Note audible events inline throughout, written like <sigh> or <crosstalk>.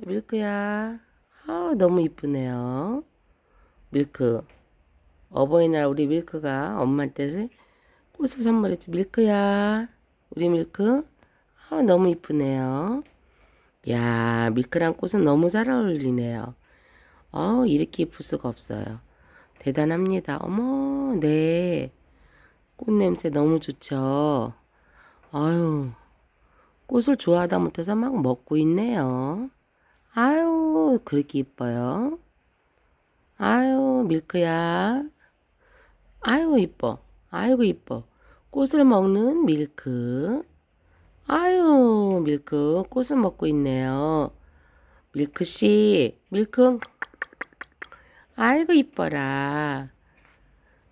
자, 밀크야. 아, 너무 이쁘네요. 밀크. 어버이날 우리 밀크가 엄마한테 꽃을 선물했지. 밀크야. 우리 밀크. 아, 너무 이쁘네요. 야, 밀크랑 꽃은 너무 잘 어울리네요. 어, 이렇게 이쁠 수가 없어요. 대단합니다. 어머, 네. 꽃 냄새 너무 좋죠. 아유, 꽃을 좋아하다 못해서 막 먹고 있네요. 아유, 그렇게 이뻐요. 아유, 밀크야. 아유, 이뻐. 아이고, 이뻐. 꽃을 먹는 밀크. 아유, 밀크. 꽃을 먹고 있네요. 밀크씨, 밀크. 아이고, 이뻐라.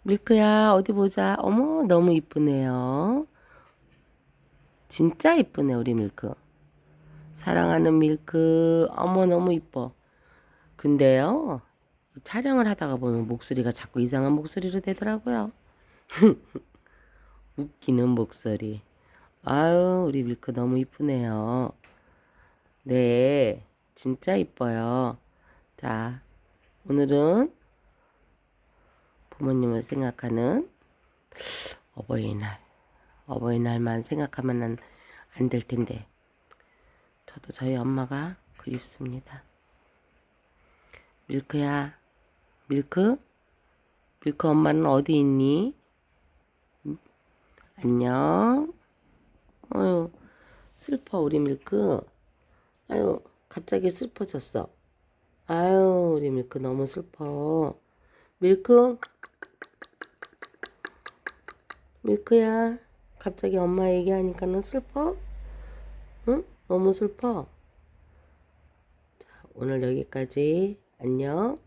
밀크야, 어디 보자. 어머, 너무 이쁘네요. 진짜 이쁘네, 우리 밀크. 사랑하는 밀크. 어머, 너무 이뻐. 근데요, 촬영을 하다가 보면 목소리가 자꾸 이상한 목소리로 되더라고요. <laughs> 웃기는 목소리. 아유, 우리 밀크 너무 이쁘네요. 네, 진짜 이뻐요. 자, 오늘은 부모님을 생각하는 어버이날. 어버이날만 생각하면 안 될 텐데. 저도 저희 엄마가 그립습니다. 밀크야, 밀크? 밀크 엄마는 어디 있니? 음, 안녕. 어유, 슬퍼, 우리 밀크. 아유, 갑자기 슬퍼졌어. 아유, 우리 밀크 너무 슬퍼. 밀크? 밀크야, 갑자기 엄마 얘기하니까는 슬퍼? 응? 너무 슬퍼? 자, 오늘 여기까지. 안녕.